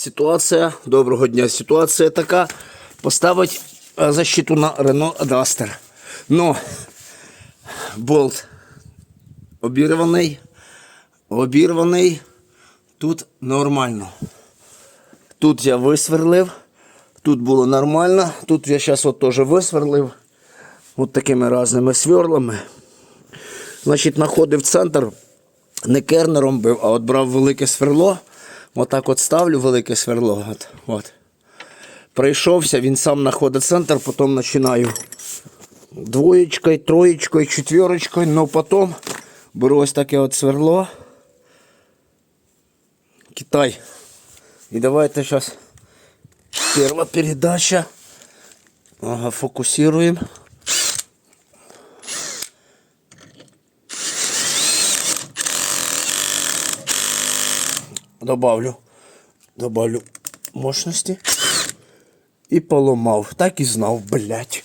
Ситуація, доброго дня. Ситуація така. Поставить е, защиту на Renault Duster. Но болт обірваний. Обірваний. Тут нормально. Тут я висверлив. Тут було нормально. Тут я зараз теж висверлив. От такими різними сверлами. Значить, знаходив центр. Не кернером бив, а от брав велике сверло. Отак от ставлю велике сверло. От, от. Прийшовся, він сам знаходить центр, потім починаю двоєчкою, троєчкою, четверочкою, но потім беру ось таке от сверло. Китай. І давайте зараз перша передача. Ага, фокусируем. Добавлю, добавлю мощності І поламав. Так і знав, блядь.